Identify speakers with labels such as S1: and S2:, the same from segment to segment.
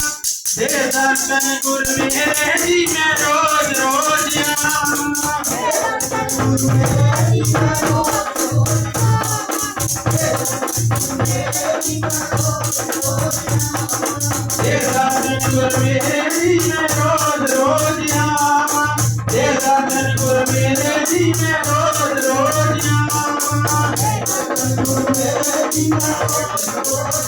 S1: दे दर्शन गुरु मेरे जी मैं रोज रोज दे दर्शन गुरु मेरे जी मैं रोज रोज दे दर्शन गुरु मेरे जी मैं रोज रोज आवा रोज रोज आवा रोज रोज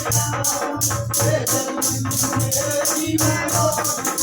S1: Oh,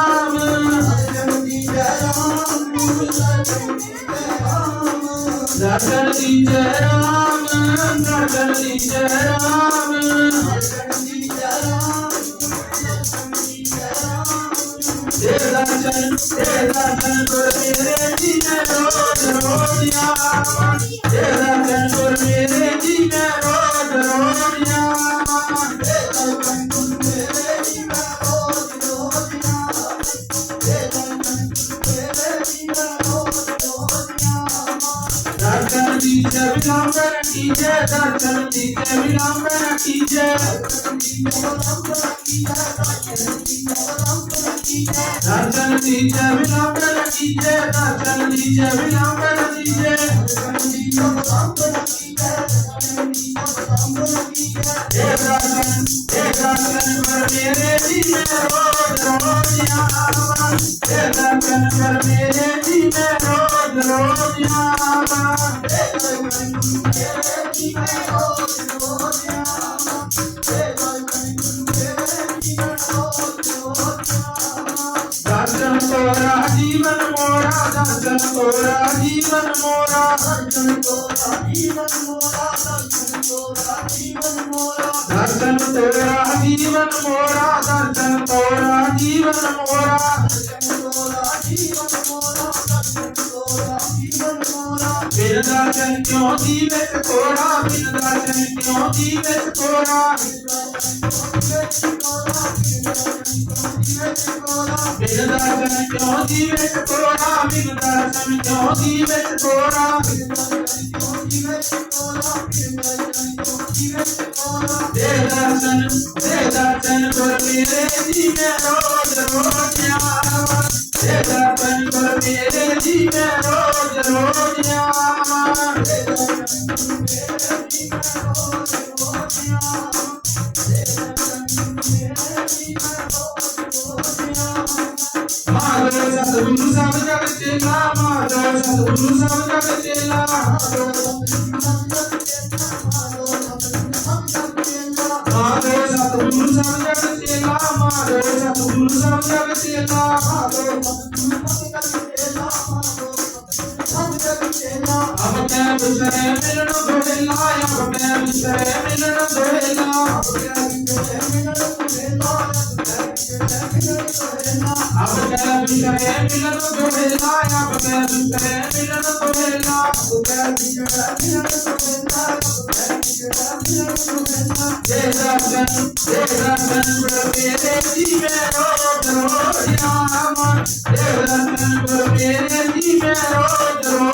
S1: दर्शन दीजे राम दर्शन दीजे राम दर्शन दीजे राम दर्शन दीजे राम दे दर्शन दे दर्शन गुरु मेरे जी मैं रोज रोज आवा दे दर्शन गुरु मेरे दीजे विलंबन दर्शन दीजे विलंबन कीजे दर्शन दीजे विलंबन कीजे दर्शन दर्शन कर मेरे जी में रोज रोज आवा हे दर्शन कर मेरे जी में रोज रोज आवा दर्शन तोरा जीवन मोरा दर्शन तोरा जीवन मोरा। दर्शन तोरा जीवन मोरा दर्शन तोरा जीवन मोरा। बिन दर्शन क्यों जीवित तोरा बिन दर्शन क्यों जीवित तोरा बिन दर्शन क्यों जीवित तोरा बिन दर्शन क्यों जीवित तोरा दे दर्शन दे दर्शन कर मेरे जी में रोज रोज आवा दे दर्शन कर मेरे जी में रोज रोज आवा माधव सतगुरु सब जग चेला माधव सतगुरु सब जग चेला माधव सतगुरु सब जग चेला माधव सतगुरु सब जग चेला अब मैं बिसरे मिलन धोएला अब मैं बिसरे मिलन धोएला अब मैं बिसरे मिलन धोएला अब मैं बिसरे मिलन धोएला दे दर्शन दे दर्शन गुरु मेरे जी में रोज रोज आवा दे दर्शन गुरु मेरे जी में रोज रोज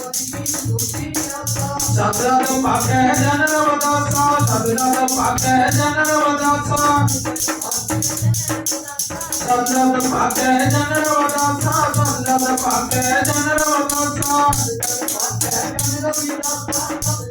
S1: ਸਤਰਤ ਪਾਖੈ ਜਨਮ ਦਾਸਾ ਸਤਰਤ ਪਾਖੈ ਜਨਮ ਦਾਸਾ ਸਤਰਤ ਪਾਖੈ ਜਨਮ ਦਾਸਾ ਸਤਰਤ ਪਾਖੈ ਜਨਮ ਦਾਸਾ ਸਤਰਤ ਪਾਖੈ ਜਨਮ ਦਾਸਾ